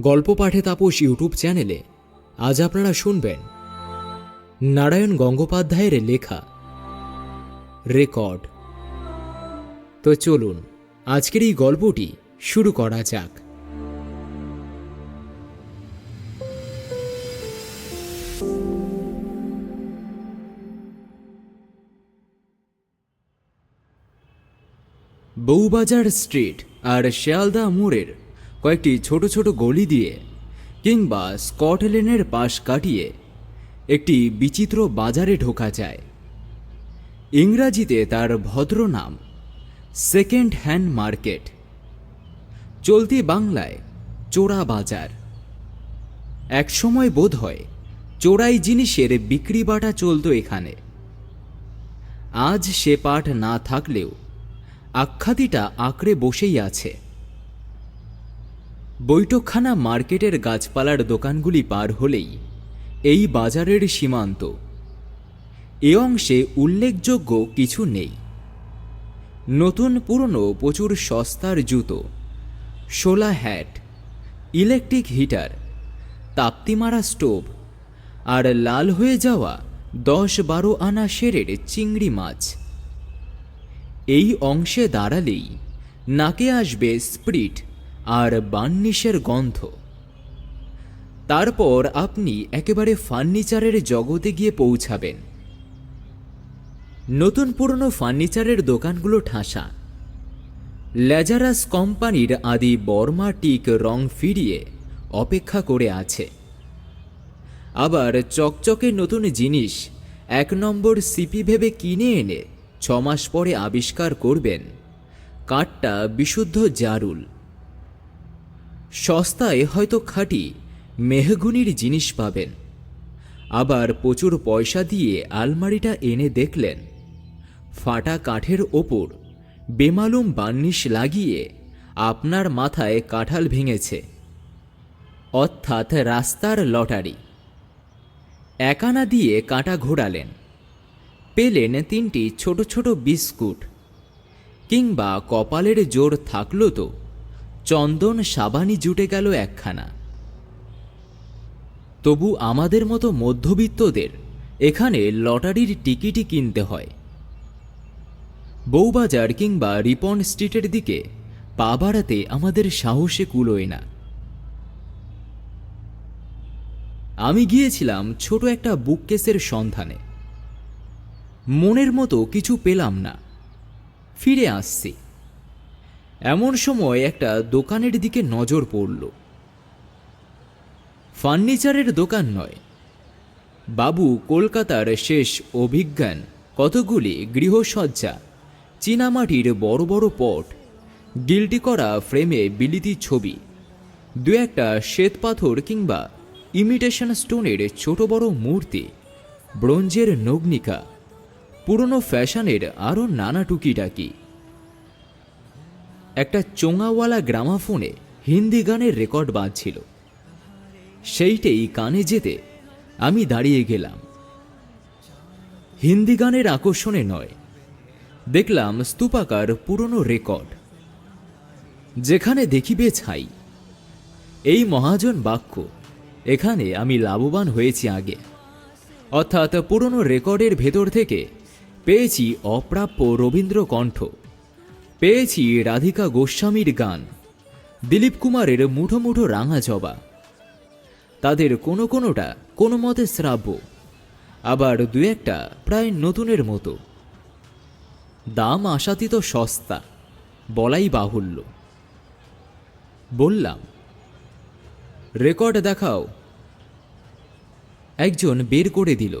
গল্প পাঠে তাপস ইউটিউব চ্যানেলে আজ আপনারা শুনবেন নারায়ণ গঙ্গোপাধ্যায়ের লেখা রেকর্ড। তো চলুন, আজকের এই গল্পটি শুরু করা যাক। বউবাজার স্ট্রিট আর শিয়ালদা মোড়ের কয়েকটি ছোট ছোট গলি দিয়ে কিংবা স্কটল্যান্ডের পাশ কাটিয়ে একটি বিচিত্র বাজারে ঢোকা যায়। ইংরাজিতে তার ভদ্র নাম সেকেন্ড হ্যান্ড মার্কেট। চলতি বাংলায় চোরা বাজার। একসময় বোধ হয় চোরাই জিনিসের বিক্রি বাটা চলতো এখানে। আজ সে পাঠ না থাকলেও আখ্যাতিটা আঁকড়ে বসেই আছে। বৈঠকখানা মার্কেটের গাছপালার দোকানগুলি পার হলেই এই বাজারের সীমান্ত। এ অংশে উল্লেখযোগ্য কিছু নেই। নতুন পুরনো প্রচুর সস্তার জুতো শোলা হ্যাট, ইলেকট্রিক হিটার, তাপ্তিমারা স্টোভ আর লাল হয়ে যাওয়া দশ বারো আনা সেরের চিংড়ি মাছ। এই অংশে দাঁড়ালেই নাকে আসবে স্প্রিট আর বান্নিশের গন্ধ। তারপর আপনি একেবারে ফার্নিচারের জগতে গিয়ে পৌঁছাবেন। নতুন পুরনো ফার্নিচারের দোকানগুলো ঠাসা। ল্যাজারাস কোম্পানির আদি বর্মা টিক রং ফিরিয়ে অপেক্ষা করে আছে। আবার চকচকে নতুন জিনিস এক নম্বর সিপি ভেবে কিনে এনে ছমাস পরে আবিষ্কার করবেন। কাঠটা বিশুদ্ধ জারুল। সস্তায় হয়তো খাঁটি মেহগুনির জিনিস পাবেন। আবার প্রচুর পয়সা দিয়ে আলমারিটা এনে দেখলেন। ফাটা কাঠের ওপর বেমালুম বার্নিশ লাগিয়ে আপনার মাথায় কাঁঠাল ভেঙেছে। অর্থাৎ রাস্তার লটারি। একানা দিয়ে কাঁটা ঘোরালেন। পেলেন তিনটি ছোট ছোট বিস্কুট। কিংবা কপালের জোর থাকল তো। চন্দন সাবানি জুটে গেল একখানা। তবু আমাদের মতো মধ্যবিত্তদের এখানে লটারির টিকিটই কিনতে হয়। বউবাজার কিংবা রিপন স্ট্রিটের দিকে পা বাড়াতে আমাদের সাহসে কুলোয় না। আমি গিয়েছিলাম ছোট একটা বুককেসের সন্ধানে। মনের মতো কিছু পেলাম না। ফিরে আসছি। এমন সময় একটা দোকানের দিকে নজর পড়ল। ফার্নিচারের দোকান নয়। বাবু কলকাতার শেষ অভিজ্ঞান, কতগুলি গৃহসজ্জা, চীনামাটির বড় বড় পট, গিল্টি করা ফ্রেমে বিলিতি ছবি, দু একটা শ্বেত পাথর কিংবা ইমিটেশন স্টোনের ছোট বড় মূর্তি, ব্রোঞ্জের নগ্নিকা, পুরনো ফ্যাশনের আরও নানা টুকিটাকি। একটা চোঙাওয়ালা গ্রামাফোনে হিন্দি গানের রেকর্ড বাজছিল সেইটেই কানে যেতে আমি দাঁড়িয়ে গেলাম। হিন্দি গানের আকর্ষণে নয়, দেখলাম স্তূপাকার পুরনো রেকর্ড। যেখানে দেখিবে ছাই, এই মহাজন বাক্য, এখানে আমি লাভবান হয়েছি আগে। অর্থাৎ পুরনো রেকর্ডের ভেতর থেকে পেয়েছি অপ্রাপ্য রবীন্দ্র কণ্ঠ পেয়েছি রাধিকা গোস্বামীর গান। দিলীপ কুমারের মুঠো মুঠো রাঙা জবা। তাদের কোনো কোনোটা কোনো মতে শ্রাব্য। আবার দু একটা প্রায় নতুনের মতো। দাম আশাতীত সস্তা, বলাই বাহুল্য। বললাম, রেকর্ড দেখাও। একজন বের করে দিল।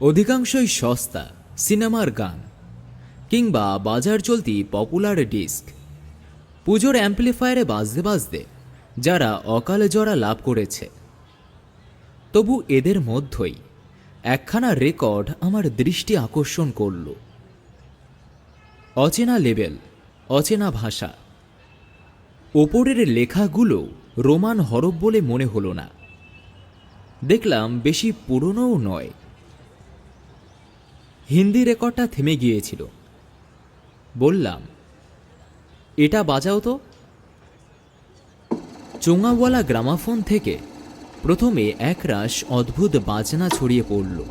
অধিকাংশই সস্তা, সিনেমার গান। কিংবা বাজার চলতি পপুলার ডিস্ক পুজোর অ্যাম্পলিফায়ারে বাজতে বাজতে যারা অকালে জরা লাভ করেছে। তবু এদের মধ্যেই একখানা রেকর্ড আমার দৃষ্টি আকর্ষণ করল। অচেনা লেভেল অচেনা ভাষা। ওপরের লেখাগুলো রোমান হরফ বলে মনে হলো না। দেখলাম বেশি পুরনোও নয়। হিন্দি রেকর্ডটা থেমে গিয়েছিল। বললাম, এটা বাজাও তো? চোঙাওয়ালা গ্রামাফোন থেকে প্রথমে একরাশ অদ্ভুত বাজনা ছড়িয়ে পড়ল।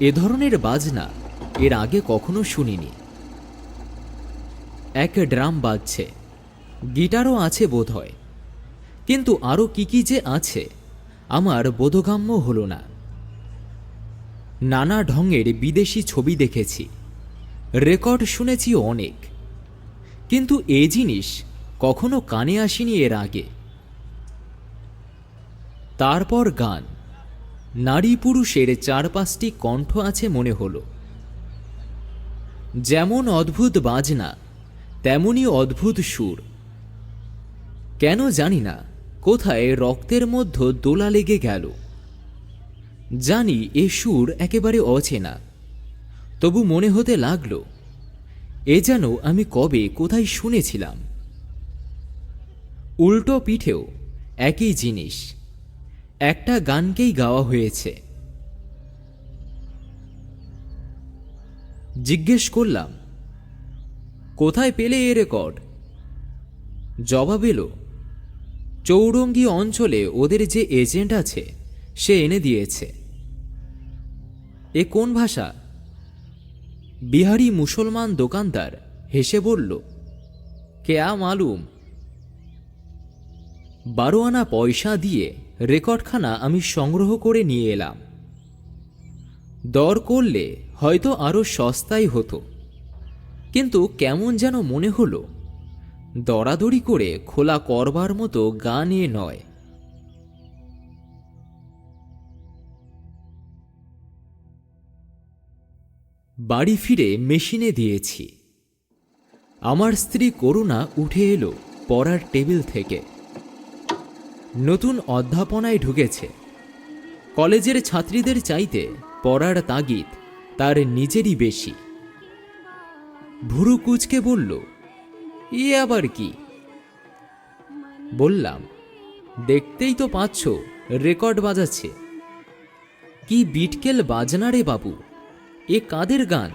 এ ধরনের বাজনা এর আগে কখনো শুনিনি। এক ড্রাম বাজছে, গিটারও আছে বোধ হয় কিন্তু আরও কি কি যে আছে, আমার বোধগম্য হলো না। নানা ঢঙের বিদেশি ছবি দেখেছি রেকর্ড শুনেছি অনেক। কিন্তু এ জিনিস কখনো কানে আসেনি এর আগে। তারপর গান। নারী পুরুষের চার পাঁচটি কণ্ঠ আছে মনে হলো। যেমন অদ্ভুত বাজনা, তেমনি অদ্ভুত সুর। কেন জানি না, কোথায় রক্তের মধ্য দোলা লেগে গেল। জানি এ সুর একেবারে অচেনা। তবু মনে হতে লাগল, এ যেন আমি কবে কোথায় শুনেছিলাম। উল্টো পিঠেও একই জিনিস, একটা গানকেই গাওয়া হয়েছে। জিজ্ঞেস করলাম, কোথায় পেলে এ রেকর্ড? জবাব এলো, চৌরঙ্গি অঞ্চলে ওদের যে এজেন্ট আছে, সে এনে দিয়েছে। এ কোন ভাষা? বিহারি মুসলমান দোকানদার হেসে বলল কেয়া মালুম? বারো আনা পয়সা দিয়ে রেকর্ডখানা আমি সংগ্রহ করে নিয়ে এলাম। দর করলে হয়তো আরও সস্তাই হতো। কিন্তু কেমন যেন মনে হলো, দরাদরি করে খোলা করবার মতো গা গানে নয়। বাড়ি ফিরে মেশিনে দিয়েছি। আমার স্ত্রী করুণা উঠে এলো পড়ার টেবিল থেকে। নতুন অধ্যাপনায় ঢুকেছে। কলেজের ছাত্রীদের চাইতে পড়ার তাগিদ তার নিজেরই বেশি। ভুরু কুচকে বলল ই আবার কি? বললাম, দেখতেই তো পাচ্ছ, রেকর্ড বাজাচ্ছে। কি বিটকেল বাজনা রে বাবু। এ কাদের গান?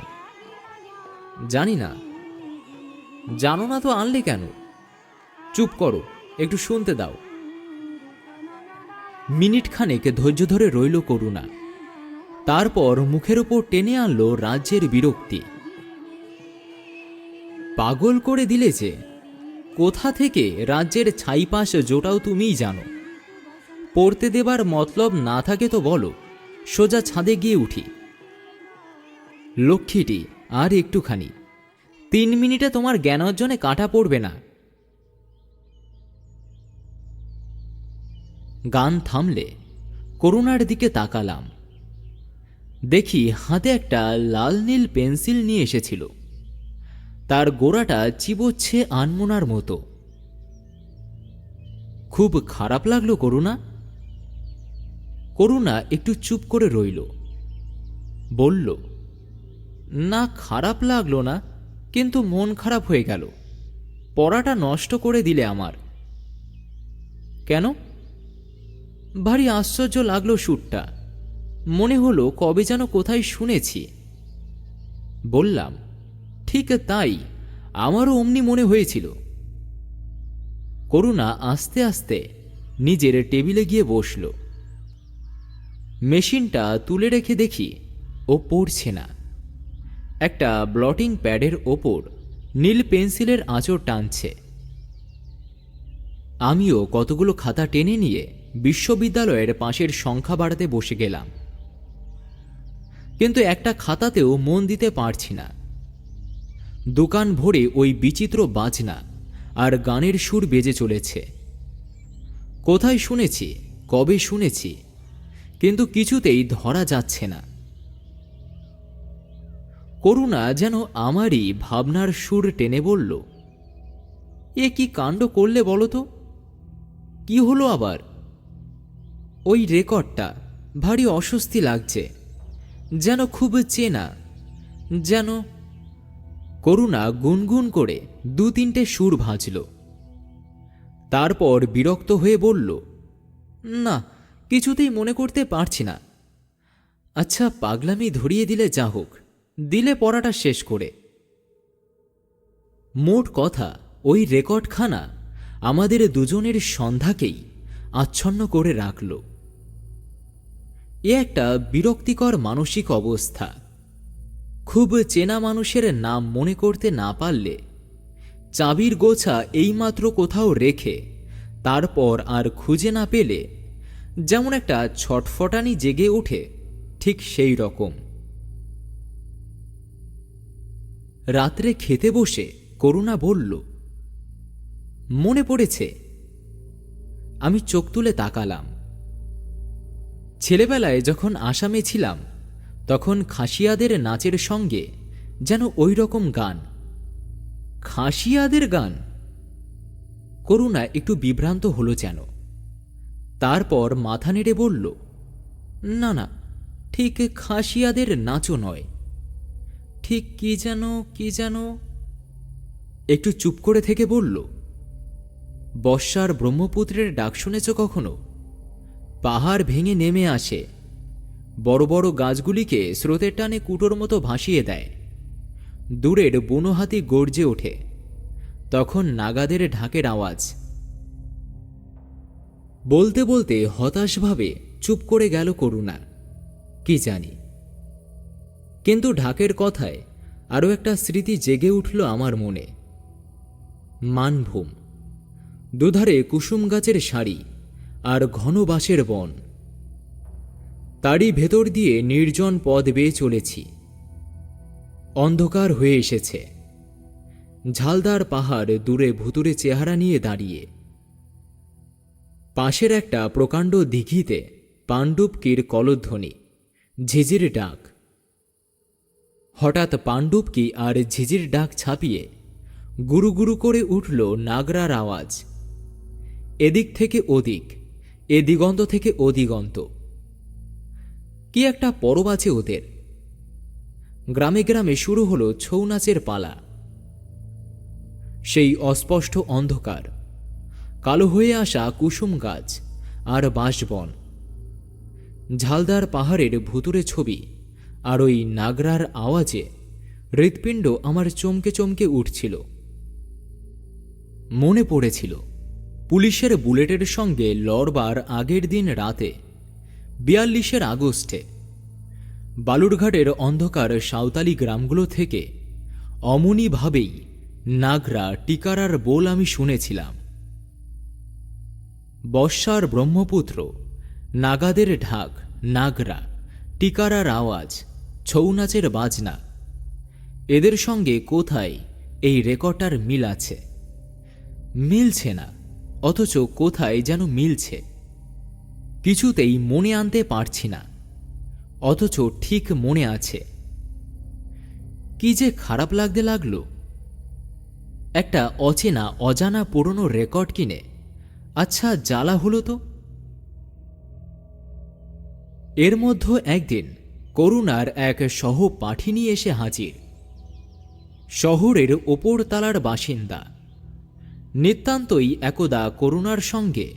জানি না। জানো না তো আনলে কেন? চুপ করো, একটু শুনতে দাও। মিনিট খানেক ধৈর্য ধরে রইল করুণা। তারপর মুখের ওপর টেনে আনলো রাজ্যের বিরক্তি। পাগল করে দিলে যে, কোথা থেকে রাজ্যের ছাইপাশ জোটাও তুমিই জানো। পড়তে দেবার মতলব না থাকে তো বলো, সোজা ছাদে গিয়ে উঠি। লক্ষ্মীটি, আর একটুখানি। তিন মিনিটে তোমার জ্ঞান অর্জনে কাঁটা পড়বে না। গান থামলে করুণার দিকে তাকালাম। দেখি হাতে একটা লাল নীল পেন্সিল নিয়ে এসেছিল। তার গোড়াটা চিবোচ্ছে আনমোনার মতো। খুব খারাপ লাগল করুণা। করুণা একটু চুপ করে রইল। বলল না খারাপ লাগল না, কিন্তু মন খারাপ হয়ে গেল। পড়াটা নষ্ট করে দিলে আমার। কেন? ভারী আশ্চর্য লাগল সুরটা। মনে হলো কবে যেন কোথায় শুনেছি। বললাম, ঠিক তাই, আমারও অমনি মনে হয়েছিল। করুণা আস্তে আস্তে নিজের টেবিলে গিয়ে বসল। মেশিনটা তুলে রেখে দেখি, ও পড়ছে না। একটা ব্লটিং প্যাডের ওপর নীল পেন্সিলের আঁচড় টানছে। আমিও কতগুলো খাতা টেনে নিয়ে বিশ্ববিদ্যালয়ের পাশের সংখ্যা বাড়াতে বসে গেলাম। কিন্তু একটা খাতাতেও মন দিতে পারছি না। দোকান ভরে ওই বিচিত্র বাজনা আর গানের সুর বেজে চলেছে। কোথায় শুনেছি, কবে শুনেছি, কিন্তু কিছুতেই ধরা যাচ্ছে না। করুণা যেন আমারই ভাবনার সুর টেনে বলল, এ কি কাণ্ড করলে বলো তো? কি হলো আবার? ওই রেকর্ডটা ভারী অস্বস্তি লাগছে, যেন খুব চেনা, যেন করুণা গুনগুন করে দু তিনটে সুর ভাজল। তারপর বিরক্ত হয়ে বলল, না, কিছুতেই মনে করতে পারছি না। আচ্ছা পাগলামি ধরিয়ে দিলে যা হোক দিলে পড়াটা শেষ করে। মোট কথা, ওই রেকর্ডখানা আমাদের দুজনের সন্ধ্যাকেই আচ্ছন্ন করে রাখল। এ একটা বিরক্তিকর মানসিক অবস্থা। খুব চেনা মানুষের নাম মনে করতে না পারলে চাবির গোছা এইমাত্র কোথাও রেখে তারপর আর খুঁজে না পেলে যেমন একটা ছটফটানি জেগে ওঠে, ঠিক সেই রকম। রাত্রে খেতে বসে করুণা বলল, মনে পড়েছে, আমি চোখ তুলে তাকালাম। ছেলেবেলায় যখন আসামে ছিলাম, তখন খাসিয়াদের নাচের সঙ্গে যেন ওই রকম গান। খাসিয়াদের গান? করুণা একটু বিভ্রান্ত হলো যেন। তারপর মাথা নেড়ে বলল, না না, ঠিক খাসিয়াদের নাচও নয়। ঠিক কি যেন কি যেন? একটু চুপ করে থেকে বলল, বর্ষার ব্রহ্মপুত্রের ডাক শুনেছ কখনো? পাহাড় ভেঙে নেমে আসে। বড় বড় গাছগুলিকে স্রোতের টানে কুটোর মতো ভাসিয়ে দেয়। দূরের বুনো হাতি গর্জে ওঠে। তখন নাগাদের ঢাকের আওয়াজ। বলতে বলতে হতাশভাবে চুপ করে গেল করুণা। কি জানি। কিন্তু ঢাকের কথায় আরও একটা স্মৃতি জেগে উঠল আমার মনে। মানভূম। দুধারে কুসুম গাছের সারি আর ঘন বাঁশের বন। তারই ভেতর দিয়ে নির্জন পথ বেয়ে চলেছি। অন্ধকার হয়ে এসেছে। ঝালদার পাহাড় দূরে ভুতুরে চেহারা নিয়ে দাঁড়িয়ে। পাশের একটা প্রকাণ্ড দিঘিতে পাণ্ডুবকির কলধ্বনি, ঝিঝির ডাক। হঠাৎ পাণ্ডুবকি আর ঝিঝির ডাক ছাপিয়ে গুরু গুরু করে উঠল নাগরার আওয়াজ। এদিক থেকে ওদিক, এ দিগন্ত থেকে ও দিগন্ত। কি একটা পরব আছে ওদের। গ্রামে গ্রামে শুরু হলো ছৌ নাচের পালা। সেই অস্পষ্ট অন্ধকার, কালো হয়ে আসা কুসুম গাছ আর বাঁশবন। ঝালদার পাহাড়ের ভুতুরে ছবি। আর ওই নাগরার আওয়াজে হৃৎপিণ্ড আমার চমকে চমকে উঠছিল। মনে পড়েছিল, পুলিশের বুলেটের সঙ্গে লড়বার আগের দিন রাতে, বিয়াল্লিশের আগস্টে, বালুরঘাটের অন্ধকার সাঁওতালি গ্রামগুলো থেকে অমনিভাবেই নাগরা টিকারার বোল আমি শুনেছিলাম। বর্ষার ব্রহ্মপুত্র, নাগাদের ঢাক, নাগরা, টিকারার আওয়াজ ছৌ নাচের বাজনা। এদের সঙ্গে কোথায় এই রেকর্ডটার মিল আছে? মিলছে না, অথচ কোথায় যেন মিলছে? কিছুতেই মনে আনতে পারছি না, অথচ ঠিক মনে আছে। কি যে খারাপ লাগতে লাগল? একটা অচেনা, অজানা, পুরনো রেকর্ড কিনে। আচ্ছা জ্বালা হলো তো? এর মধ্যে একদিন করুণার এক সহপাঠিনী এসে হাজির। শহরের ওপর তালার বাসিন্দা। নিতান্তই একদা করুণার সঙ্গে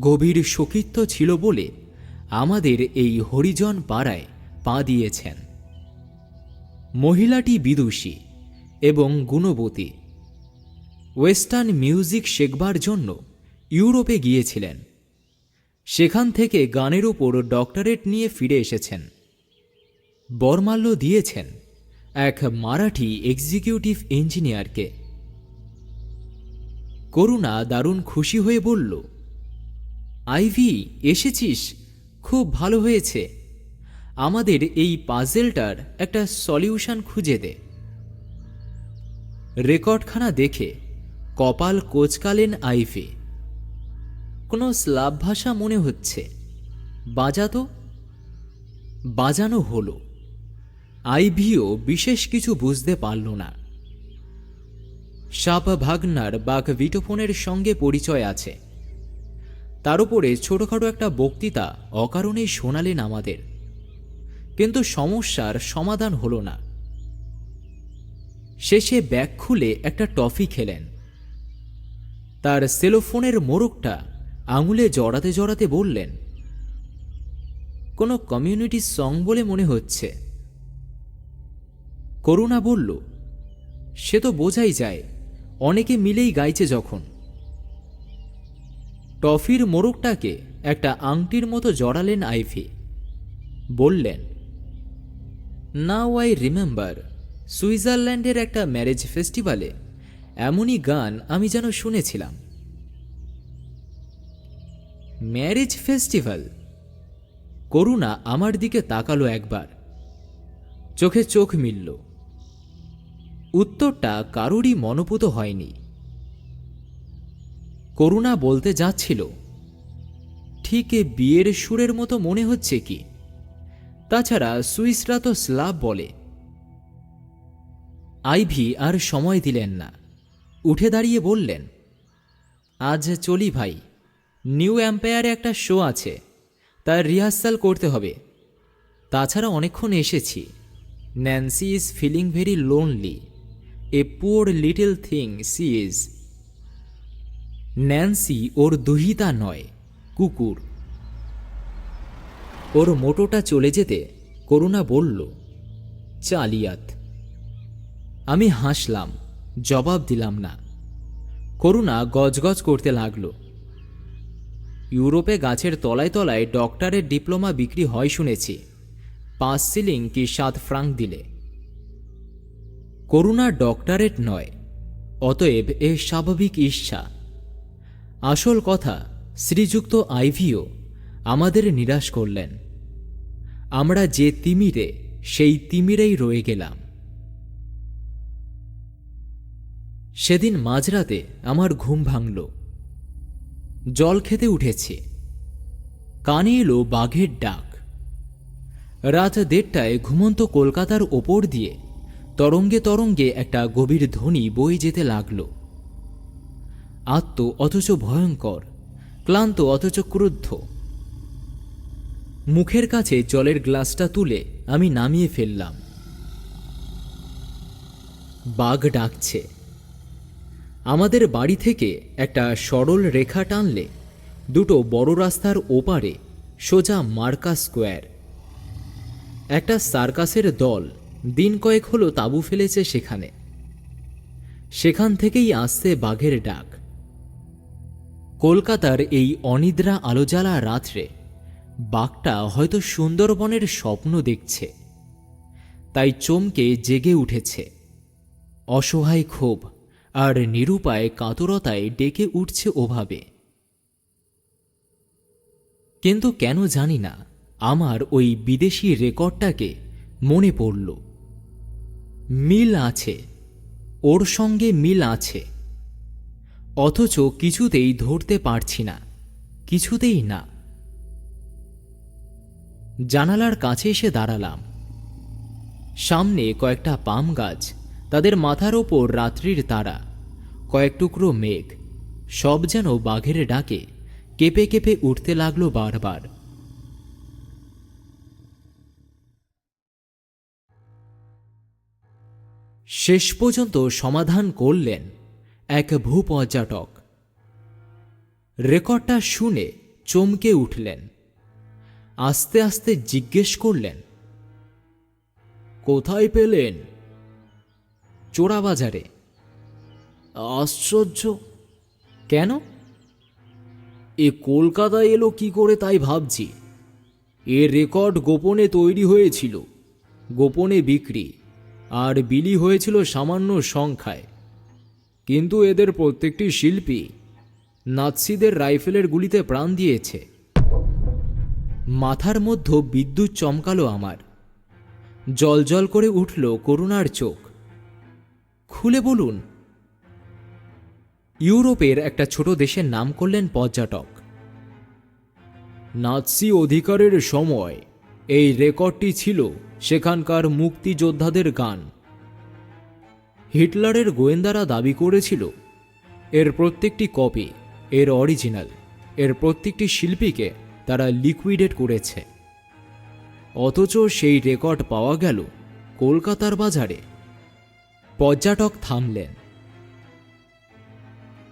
গভীর সখিত্ব ছিল বলে আমাদের এই হরিজন পাড়ায় পা দিয়েছেন। মহিলাটি বিদুষী এবং গুণবতী। ওয়েস্টার্ন মিউজিক শেখবার জন্য ইউরোপে গিয়েছিলেন। সেখান থেকে গানের ওপর ডক্টরেট নিয়ে ফিরে এসেছেন। বরমাল্য দিয়েছেন এক মারাঠি এক্সিকিউটিভ ইঞ্জিনিয়ারকে করুণা দারুণ খুশি হয়ে বলল, আইভি, এসেছিস? খুব ভালো হয়েছে। আমাদের এই পাজেলটার একটা সলিউশন খুঁজে দে রেকর্ডখানা দেখে কপাল কোচকালেন আইভি। কোনো স্লাব ভাষা মনে হচ্ছে বাজাতো বাজানো হলো। আইভিও বিশেষ কিছু বুঝতে পারল না। সাপ ভাগনার বাঘ ভিটোফোনের সঙ্গে পরিচয় আছে। তার উপরে ছোটখাটো একটা বক্তৃতা অকারণেই শোনালেন আমাদের। কিন্তু সমস্যার সমাধান হলো না। শেষে ব্যাগ খুলে একটা টফি খেলেন। তার সেলোফোনের মোড়কটা আঙুলে জড়াতে জড়াতে বললেন, কোনো কমিউনিটি সং বলে মনে হচ্ছে। করুণা বলল, সে তো বোঝাই যায়, অনেকে মিলেই গাইছে যখন। টফির মোরগটাকে একটা আংটির মতো জড়ালেন আইভি। বললেন নাও আই রিমেম্বার সুইজারল্যান্ডের একটা ম্যারেজ ফেস্টিভ্যালে এমনই গান আমি যেন শুনেছিলাম। ম্যারেজ ফেস্টিভ্যাল করুণা আমার দিকে তাকালো একবার। চোখে চোখ মিলল। উত্তরটা কারোরই মনোপুত হয়নি। করুণা বলতে যাচ্ছিল, ঠিক বিয়ের সুরের মতো মনে হচ্ছে কি? তাছাড়া সুইসরা তো স্লাব বলে। আইভি আর সময় দিলেন না। উঠে দাঁড়িয়ে বললেন, আজ চলি ভাই, নিউ এম্পায়ারে একটা শো আছে, তার রিহার্সাল করতে হবে। তাছাড়া অনেকক্ষণ এসেছি। Nancy is feeling very lonely. A poor little thing she is Nancy ওর দুহিতা নয়, কুকুর। ওর মোটোটা চলে যেতে করুণা বলল, চালিয়াত। আমি হাসলাম, জবাব দিলাম না। করুণা গজগজ করতে লাগল। ইউরোপে গাছের তলায় তলায় ডক্টরের ডিপ্লোমা বিক্রি হয় শুনেছি। পাঁচ সিলিং কি সাত ফ্রাঙ্ক দিলে। করুণা ডক্টরেট নয়, অতএব এ স্বাভাবিক ঈর্ষা। আসল কথা, শ্রীযুক্ত আইভিও আমাদের নিরাশ করলেন। আমরা যে তিমিরে, সেই তিমিরেই রয়ে গেলাম। সেদিন মাঝরাতে আমার ঘুম ভাঙল। জল খেতে উঠেছে। কানে এলো বাঘের ডাক। রাত দেড়টায় ঘুমন্ত কলকাতার ওপর দিয়ে তরঙ্গে তরঙ্গে একটা গভীর ধ্বনি বয়ে যেতে লাগল। আত্ম অথচ ভয়ঙ্কর, ক্লান্ত অথচ ক্রুদ্ধ। মুখের কাছে জলের গ্লাসটা তুলে আমি নামিয়ে ফেললাম। বাঘ ডাকছে। আমাদের বাড়ি থেকে একটা সরল রেখা টানলে দুটো বড় রাস্তার ওপারে সোজা মার্কা স্কোয়ার। একটা সার্কাসের দল দিন কয়েক হলো তাঁবু ফেলেছে সেখানে। সেখান থেকেই আসছে বাঘের ডাক। কলকাতার এই অনিদ্রা আলোজ্বালা রাত্রে বাঘটা হয়তো সুন্দরবনের স্বপ্ন দেখছে, তাই চমকে জেগে উঠেছে। অসহায় ক্ষোভ আর নিরুপায় কাতরতায় ডেকে উঠছে ওভাবে। কিন্তু কেন জানি না, আমার ওই বিদেশি রেকর্ডটাকে মনে পড়ল। মিল আছে, ওর সঙ্গে মিল আছে। অথচ কিছুতেই ধরতে পারছি না, কিছুতেই না। জানালার কাছে এসে দাঁড়ালাম। সামনে কয়েকটা পাম গাছ, তাদের মাথার ওপর রাত্রির তারা। কয়েক টুকরো মেঘ, সব যেন বাঘের ডাকে কেঁপে কেঁপে উঠতে লাগল বারবার। শেষ পর্যন্ত সমাধান করলেন এক ভূপর্যটক। রেকর্ডটা শুনে চমকে উঠলেন। আস্তে আস্তে জিজ্ঞেস করলেন, কোথায় পেলেন? চোরাবাজারে। আশ্চর্য! কেন? এ কলকাতায় এলো কি করে তাই ভাবছি। এ রেকর্ড গোপনে তৈরি হয়েছিল, গোপনে বিক্রি। আর বিলি হয়েছিল সামান্য সংখ্যায়। কিন্তু এদের প্রত্যেকটি শিল্পী নাৎসিদের রাইফেলের গুলিতে প্রাণ দিয়েছে। মাথার মধ্য বিদ্যুৎ চমকালো আমার। জল করে উঠল করুণার চোখ। খুলে বলুন, ইউরোপের একটা ছোট দেশের নাম করলেন পর্যটক। নাৎসি অধিকারের সময় এই রেকর্ডটি ছিল সেখানকার মুক্তিযোদ্ধাদের গান। হিটলারের গোয়েন্দারা দাবি করেছিল, এর প্রত্যেকটি কপি, এর অরিজিনাল, এর প্রত্যেকটি শিল্পীকে তারা লিকুইডেট করেছে। অথচ সেই রেকর্ড পাওয়া গেল কলকাতার বাজারে। পর্যটক থামলেন।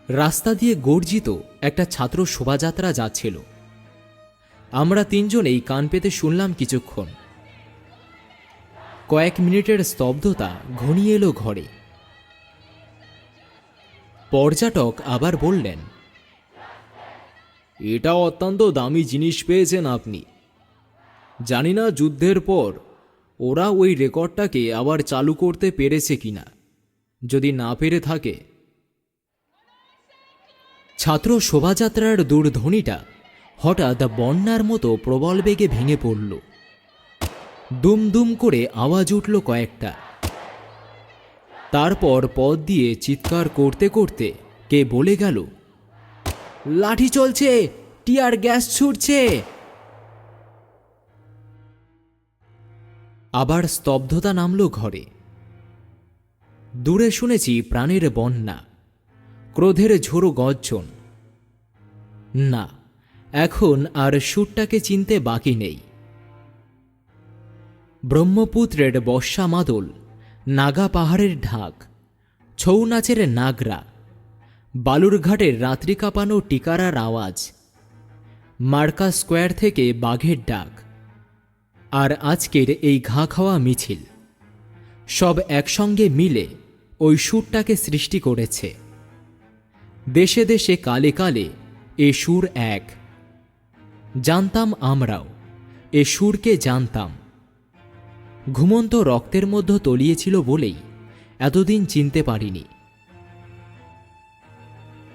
রাস্তা দিয়ে গর্জিত একটা ছাত্র শোভাযাত্রা যাচ্ছিল। আমরা তিনজনেই কান পেতে শুনলাম কিছুক্ষণ। কয়েক মিনিটের স্তব্ধতা ঘনিয়ে এলো ঘরে। পর্যটক আবার বললেন, এটা অত্যন্ত দামি জিনিস পেয়েছেন আপনি। জানি না যুদ্ধের পর ওরা ওই রেকর্ডটাকে আবার চালু করতে পেরেছে কিনা। যদি না পেরে থাকে। ছাত্র শোভাযাত্রার দূরধ্বনিটা হঠাৎ বন্যার মতো প্রবল বেগে ভেঙে পড়ল। দুম দুম করে আওয়াজ উঠল কয়েকটা। তারপর পথ দিয়ে চিৎকার করতে করতে কে বলে গেল, লাঠি চলছে, টিয়ার গ্যাস ছুটছে। আবার স্তব্ধতা নামল ঘরে। দূরে শুনেছি প্রাণের বন্যা, ক্রোধের ঝোড়ো গর্জন। না, এখন আর সুরটাকে চিনতে বাকি নেই। ব্রহ্মপুত্রের বর্ষা মাদল, নাগা পাহাড়ের ঢাক, ছৌ নাচের নাগরা, বালুরঘাটের রাত্রি কাঁপানো টিকারার আওয়াজ, মার্কা স্কোয়ার থেকে বাঘের ডাক আর আজকের এই ঘা খাওয়া মিছিল। সব একসঙ্গে মিলে ওই সুরটাকে সৃষ্টি করেছে। দেশে দেশে কালে কালে এ সুর এক। জানতাম আমরাও, এ সুরকে জানতাম। ঘুমন্ত রক্তের মধ্যে তলিয়েছিল বলেই এতদিন চিনতে পারিনি।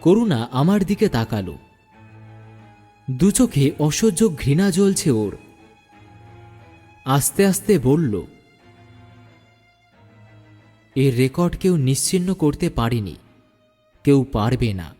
করুণা আমার দিকে তাকালো। দু চোখে অসহ্য ঘৃণা জ্বলছে ওর। আস্তে আস্তে বলল, এর রেকর্ড কেউ নিশ্চিহ্ন করতে পারেনি। কেউ পারবে না।